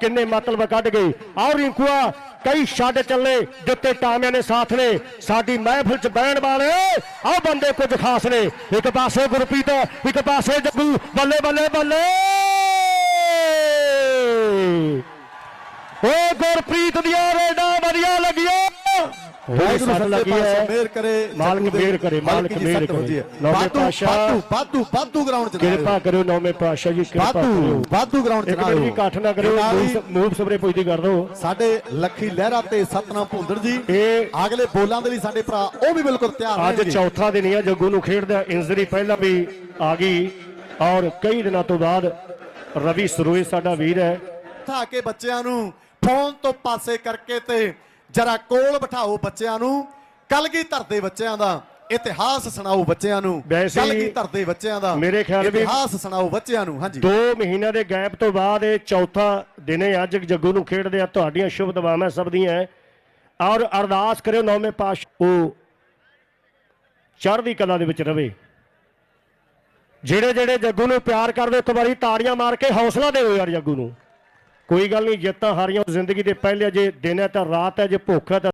ਕਿੰਨੇ ਮਤਲਬ ਕੱਢ ਗਏ। ਔਰ ਰਿੰਕੂਆ ਕਈ ਛੱਡ ਚੱਲੇ ਦਿੱਤੇ ਟਾਮਿਆਂ ਨੇ ਸਾਥ ਨੇ। ਸਾਡੀ ਮਹਿਫਲ ਚ ਬਹਿਣ ਵਾਲੇ, ਆਹ ਬੰਦੇ ਕੁਝ ਖਾਸ ਨੇ। ਇੱਕ ਪਾਸੇ ਗੁਰਪ੍ਰੀਤ, ਇੱਕ ਪਾਸੇ ਜੱਗੂ, ਬੱਲੇ ਬੱਲੇ ਬੱਲੇ। ਓ ਗੁਰਪ੍ਰੀਤ ਦੀਆਂ ਰੇਡਾਂ ਵਧੀਆ ਲੱਗੀਆਂ। ਵਾਹਿਗੁਰੂ ਸੱਚੇ ਲੱਗੀ ਹੈ। ਮਿਹਰ ਕਰੇ ਮਾਲਕ ਦੇ ਮਿਹਰ ਕਰੇ, ਮਾਲਕ ਸੱਟ ਕਰੇ। ਨੌਵੇਂ ਪਾਤਸ਼ਾਹ। ਵਾਧੂ ਵਾਧੂ ਵਾਧੂ ਗਰਾਊਂਡ ਚ ਕਿਰਪਾ ਕਰਿਓ ਨੌਵੇਂ ਪਾਤਸ਼ਾਹ ਜੀ ਕਿਰਪਾ ਕਰਿਓ। ਵਾਧੂ ਗਰਾਊਂਡ ਚ ਇੱਕ ਵੀ ਆਇਓ। ਇਕੱਠ ਨਾ ਹੀ ਮੂਵ ਸਪਰੇ ਪੁੱਜਦੀ ਕਰ ਦਿਓ। ਸਾਡੇ ਲੱਖੀ ਲਹਿਰਾ ਤੇ ਸਤਨਾਮ ਭੁੰਦੜ ਜੀ ਇਹ ਅਗਲੇ ਬੋਲਾਂ ਦੇ ਲਈ ਸਾਡੇ ਭਰਾ ਉਹ ਵੀ ਬਿਲਕੁਲ ਤਿਆਰ ਅੱਜ ਚੌਥਾ ਦਿਨ ਹੀ ਜੱਗੂ ਨੂੰ ਖੇਡਦਾ ਇੰਜਰੀ ਪਹਿਲਾਂ ਵੀ ਆ ਗਈ। ਔਰ ਕਈ ਦਿਨਾਂ ਤੋਂ ਬਾਅਦ ਰਵੀ ਸਰੋਏ ਸਾਡਾ ਵੀਰ ਹੈ। ਠਾ ਕੇ ਬੱਚਿਆਂ ਨੂੰ ਫੋਨ ਤੋਂ ਪਾਸੇ ਕਰਕੇ ਤੇ ਜਰਾ ਕੋਲ ਬਿਠਾਓ ਬੱਚਿਆਂ ਨੂੰ। ਕਲਗੀ ਧਰਦੇ ਬੱਚਿਆਂ ਦਾ ਇਤਿਹਾਸ ਸੁਣਾਓ ਬੱਚਿਆਂ ਨੂੰ। ਵੈਸੇ ਹੀ ਕਲਗੀ ਧਰਦੇ ਬੱਚਿਆਂ ਦਾ ਮੇਰੇ ਖਿਆਲ ਵੀ- ਇਤਿਹਾਸ ਸੁਣਾਓ ਬੱਚਿਆਂ ਨੂੰ ਹਾਂਜੀ। 2 ਮਹੀਨਿਆਂ ਦੇ ਗੈਪ ਤੋਂ ਬਾਅਦ ਇਹ ਚੌਥਾ ਦਿਨ ਹੈ ਅੱਜ ਜੱਗੂ ਨੂੰ ਖੇਡਦੇ ਆ। ਤੁਹਾਡੀਆਂ ਸ਼ੁਭ ਦੁਆਵਾਂ ਸਭ ਦੀਆਂ ਔਰ ਅਰਦਾਸ ਕਰਿਓ ਨੌਵੇਂ ਪਾਸ਼ ਉਹ ਚੜ੍ਹਦੀ ਕਲਾ ਦੇ ਵਿੱਚ ਰਵੇ। ਜਿਹੜੇ ਜਿਹੜੇ ਜੱਗੂ ਨੂੰ ਪਿਆਰ ਕਰਦੇ ਇੱਕ ਵਾਰੀ ਤਾੜੀਆਂ ਮਾਰ ਕੇ ਹੌਸਲਾ ਦਿਓ ਯਾਰ ਜੱਗੂ ਨੂੰ। ਕੋਈ ਗੱਲ ਨਹੀਂ, ਜਿੱਤਾਂ ਹਾਰੀਆਂ ਜ਼ਿੰਦਗੀ ਦੇ ਪਹਿਲੇ ਜੇ ਦਿਨ ਹੈ ਤਾਂ ਰਾਤ ਹੈ, ਜੇ ਭੁੱਖ ਹੈ ਤਾਂ